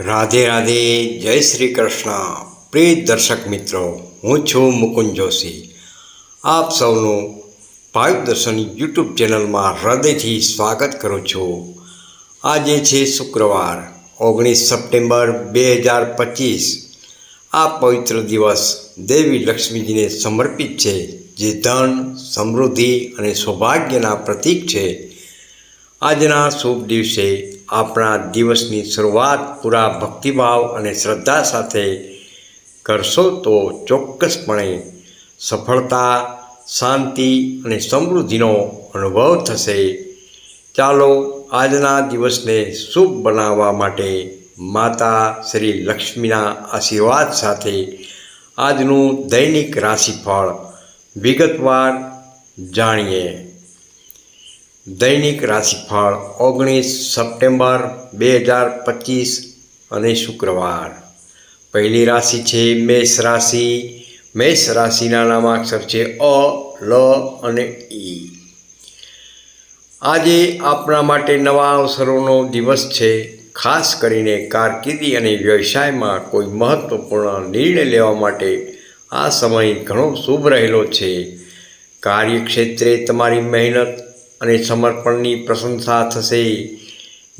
રાધે રાધે, જય શ્રી કૃષ્ણ. પ્રિય દર્શક મિત્રો, હું છું મુકુંદ જોશી. આપ સૌનું ભાવિક દર્શન યુટ્યુબ ચેનલમાં હૃદયથી સ્વાગત કરું છું. આજે છે શુક્રવાર, ઓગણીસ સપ્ટેમ્બર બે હજાર પચીસ. આ પવિત્ર દિવસ દેવી લક્ષ્મીજીને સમર્પિત છે, જે ધન, સમૃદ્ધિ અને સૌભાગ્યના પ્રતીક છે. આજના શુભ દિવસે આપણા દિવસની શરૂઆત પૂરા ભક્તિભાવ અને શ્રદ્ધા સાથે કરશો તો ચોક્કસપણે સફળતા, શાંતિ અને સમૃદ્ધિનો અનુભવ થશે. ચાલો આજના દિવસને શુભ બનાવવા માટે માતા શ્રી લક્ષ્મીના આશીર્વાદ સાથે આજનું દૈનિક રાશિફળ વિગતવાર જાણીએ. દૈનિક રાશિફળ ઓગણીસ સપ્ટેમ્બર બે હજાર પચીસ અને શુક્રવાર. પહેલી રાશિ છે મેષ રાશિ. મેષ રાશિના નામાક્ષર છે અ, લ અને ઈ આજે આપણા માટે નવા અવસરોનો દિવસ છે. ખાસ કરીને કારકિર્દી અને વ્યવસાયમાં કોઈ મહત્વપૂર્ણ નિર્ણય લેવા માટે આ સમય ઘણો શુભ રહેલો છે. કાર્યક્ષેત્રે તમારી મહેનત અને સમર્પણની પ્રશંસા થશે.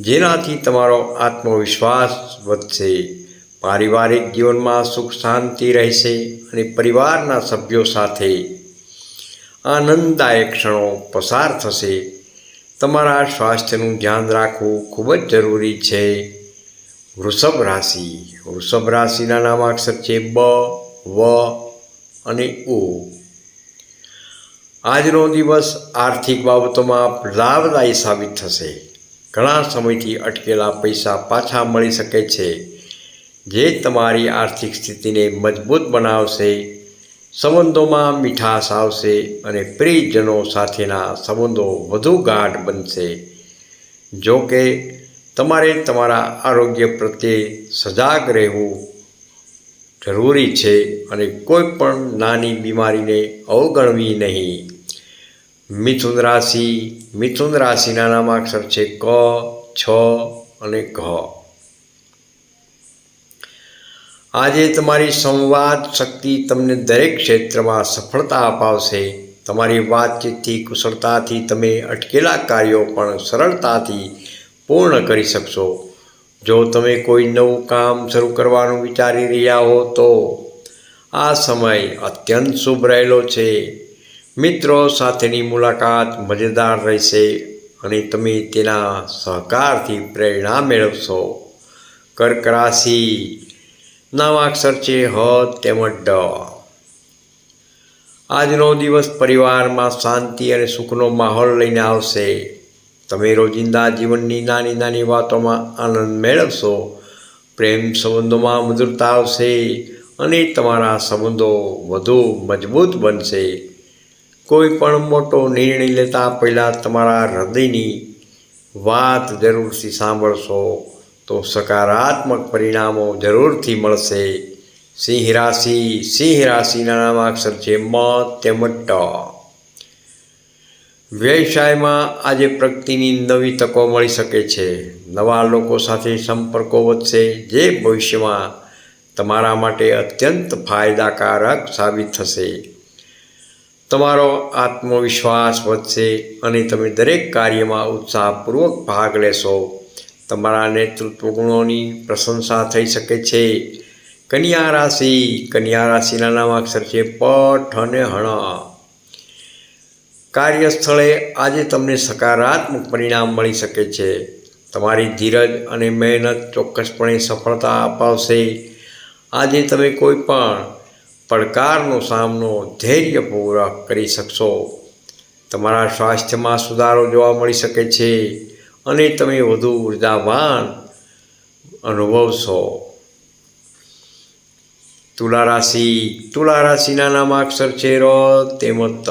જેનાથી તમારો આત્મવિશ્વાસ વધશે. પારિવારિક જીવનમાં સુખ શાંતિ રહેશે અને પરિવારના સભ્યો સાથે આનંદદાયક ક્ષણો પસાર થશે. તમારા સ્વાસ્થ્યનું ધ્યાન રાખવું ખૂબ જ જરૂરી છે. વૃષભ રાશિ. વૃષભ રાશિના નામાક્ષર છે બ, વ અને ઉ. આજનો દિવસ આર્થિક બાબતોમાં લાભદાયી સાબિત થશે. ઘણા સમયથી અટકેલા પૈસા પાછા મળી શકે છે. જે તમારી આર્થિક સ્થિતિને મજબૂત બનાવશે, સંબંધોમાં મીઠાશ આવશે અને પ્રિયજનો સાથેના સંબંધો વધુ ગાઢ બનશે. જો કે, તમારે તમારા આરોગ્ય પ્રત્યે સજાગ રહેવું જરૂરી છે અને કોઈ પણ નાની બીમારીને અવગણવી નહીં. મિથુન રાશિ, મિથુન રાશિના નામાક્ષર છે ક, છ અને ઘ. આજે તમારી સંવાદ શક્તિ તમને દરેક ક્ષેત્રમાં સફળતા અપાવશે. તમારી વાતચીતથી, કુશળતાથી તમે અટકેલા કાર્યો પણ સરળતાથી પૂર્ણ કરી શકશો. જો તમે કોઈ નવું કામ શરૂ કરવાનું વિચારી રહ્યા હો તો આ સમય અત્યંત શુભ રહેલો છે. મિત્રો, સાથેની મુલાકાત મજેદાર રહેશે અને તમે તેના સહકારથી પ્રેરણા મેળવશો. કર્ક રાશિ નામાક્ષર છે, હ, તેમજ ડ. આજનો દિવસ પરિવારમાં શાંતિ અને સુખનો માહોલ લઈને આવશે. તમે રોજિંદા જીવનની નાની નાની વાતોમાં આનંદ મેળવશો, પ્રેમ સંબંધોમાં મધુરતા આવશે અને તમારા સંબંધો વધુ મજબૂત બનશે. કોઈ પણ મોટો નિર્ણય લેતા પહેલાં તમારા હૃદયની વાત જરૂરથી સાંભળશો તો સકારાત્મક પરિણામો જરૂરથી મળશે. સિંહ રાશિ, સિંહ રાશિના નામાક્ષર છે મ તેમજ ટ. વ્યવસાયમાં આજે પ્રગતિની નવી તકો મળી શકે છે. નવા લોકો સાથે સંપર્કો વધશે, જે ભવિષ્યમાં તમારા માટે અત્યંત ફાયદાકારક સાબિત થશે. તમારો આત્મવિશ્વાસ વધશે અને તમે દરેક કાર્યમાં ઉત્સાહપૂર્વક ભાગ લેશો. તમારા નેતૃત્વ ગુણોની પ્રશંસા થઈ શકે છે. કન્યા રાશિ, કન્યા રાશિના નામ અક્ષર છે, પઠ અને હણ. કાર્યસ્થળે આજે તમને સકારાત્મક પરિણામ મળી શકે છે. તમારી ધીરજ અને મહેનત ચોક્કસપણે સફળતા અપાવશે. આજે તમે કોઈ પણ પડકારનો સામનો ધૈર્યપૂર્વક કરી શકશો. તમારા સ્વાસ્થ્યમાં સુધારો જોવા મળી શકે છે અને તમે વધુ ઉર્જાવાન અનુભવશો. તુલા રાશિ, તુલા રાશિના નામ અક્ષર છે ર તેમજ ત.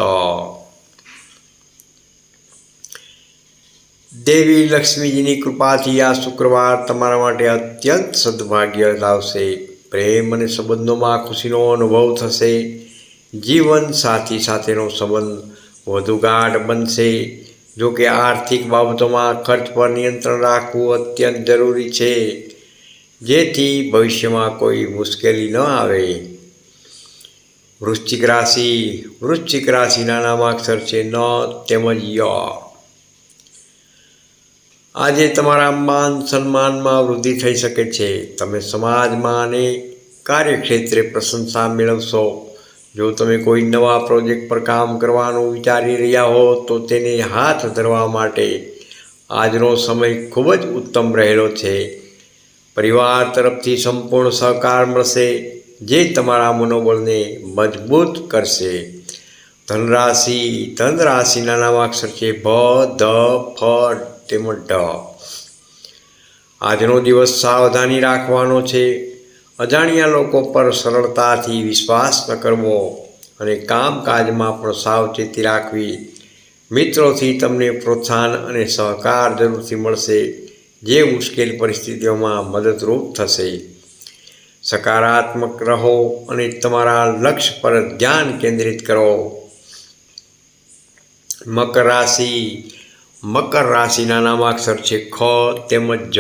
દેવી લક્ષ્મીજીની કૃપાથી આ શુક્રવાર તમારા માટે અત્યંત સદભાગ્ય લાવશે. પ્રેમ અને સંબંધોમાં ખુશીનો અનુભવ થશે. જીવન સાથી સાથેનો સંબંધ વધુ ગાઢ બનશે. જો કે આર્થિક બાબતોમાં ખર્ચ પર નિયંત્રણ રાખવું અત્યંત જરૂરી છે. જેથી ભવિષ્યમાં કોઈ મુશ્કેલી ન આવે. વૃશ્ચિક રાશિ, વૃશ્ચિક રાશિના નામાક્ષર છે ન તેમજ ય. આજે તમારા માન સન્માનમાં વૃદ્ધિ થઈ શકે છે. તમે સમાજમાં અને કાર્યક્ષેત્રે પ્રશંસા મેળવશો. જો તમે કોઈ નવા પ્રોજેક્ટ પર કામ કરવાનું વિચારી રહ્યા હો, તો તેને હાથ ધરવા માટે આજનો સમય ખૂબ જ ઉત્તમ રહેલો છે. પરિવાર તરફથી સંપૂર્ણ સહકાર મળશે, જે તમારા મનોબળને મજબૂત કરશે. ધનરાશિ, ધનરાશિના નામાક્ષર છે, ભ, ધ, ફ તેમજ ઢ. આજનો દિવસ સાવધાની રાખવાનો છે. અજાણ્યા લોકો પર સરળતાથી વિશ્વાસ ન કરવો અને કામકાજમાં પણ સાવચેતી રાખવી. મિત્રોથી તમને પ્રોત્સાહન અને સહકાર જરૂરથી મળશે, જે મુશ્કેલ પરિસ્થિતિઓમાં મદદરૂપ થશે. સકારાત્મક રહો અને તમારા લક્ષ્ય પર ધ્યાન કેન્દ્રિત કરો. મકર રાશિ મકર રાશિના નામાક્ષર છે ખ તેમજ જ.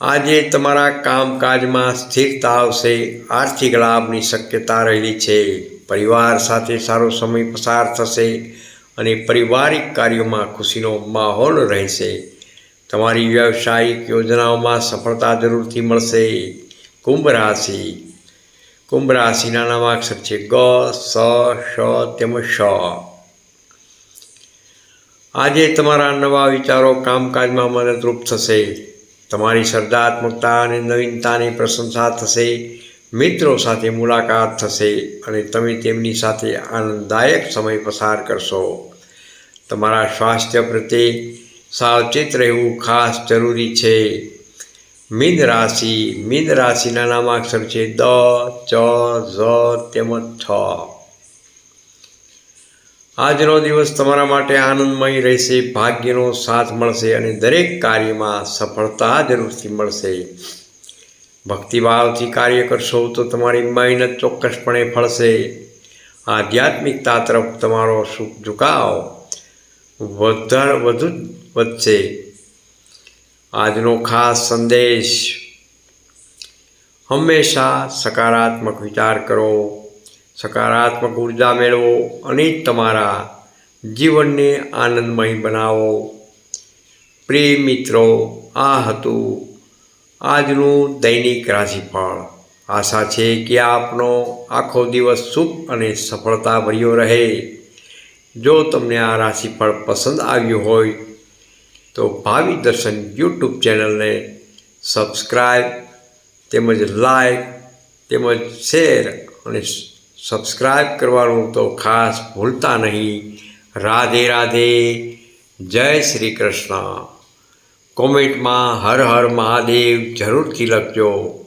આજે તમારા કામકાજમાં સ્થિરતા આવશે, આર્થિક લાભની શક્યતા રહેલી છે, પરિવાર સાથે સારો સમય પસાર થશે અને પારિવારિક કાર્યોમાં ખુશીનો માહોલ રહેશે. તમારી વ્યવસાયિક યોજનાઓમાં સફળતા જરૂરથી મળશે. કુંભ રાશિ. કુંભ રાશિના નામાક્ષર છે ગ, સ શ તેમજ શ આજે તમારા નવા વિચારો કામકાજમાં મદદરૂપ થશે. તમારી સર્જાત્મકતા અને નવીનતાની પ્રશંસા થશે. મિત્રો સાથે મુલાકાત થશે અને તમે તેમની સાથે આનંદદાયક સમય પસાર કરશો. તમારા સ્વાસ્થ્ય પ્રત્યે સાવચેત રહેવું ખાસ જરૂરી છે. મીન રાશિ, મીન રાશિના નામાક્ષર છે દ, ચ, ઝ, તેમજ થ આજનો દિવસ તમારા માટે આનંદમય રહેશે, ભાગ્યનો સાથ મળશે અને દરેક કાર્યમાં સફળતા જરૂરથી મળશે. ભક્તિભાવથી કાર્ય કરશો તો તમારી મહેનત ચોક્કસપણે ફળશે. આધ્યાત્મિકતા તરફ તમારો સુખ ઝુકાવ વધાર વધુ વધશે. આજનો ખાસ સંદેશ, હંમેશા સકારાત્મક વિચાર કરો. સકારાત્મક ઊર્જા મેળવો અને તમારા જીવનને આનંદમય બનાવો. પ્રિય મિત્રો, આ હતું આજનું દૈનિક રાશિફળ. આશા છે કે આપનો આખો દિવસ શુભ અને સફળતાભર્યો રહે. જો તમને આ રાશિફળ પસંદ આવ્યું હોય, તો ભાવિ દર્શન યુટ્યુબ ચેનલને સબસ્ક્રાઈબ તેમજ લાઈક તેમજ શેર અને સબસ્ક્રાઈબ કરવાનું તો ખાસ ભૂલતા નહીં. રાધે રાધે. જય શ્રી કૃષ્ણ. કોમેન્ટમાં હર હર મહાદેવ જરૂરથી લખજો.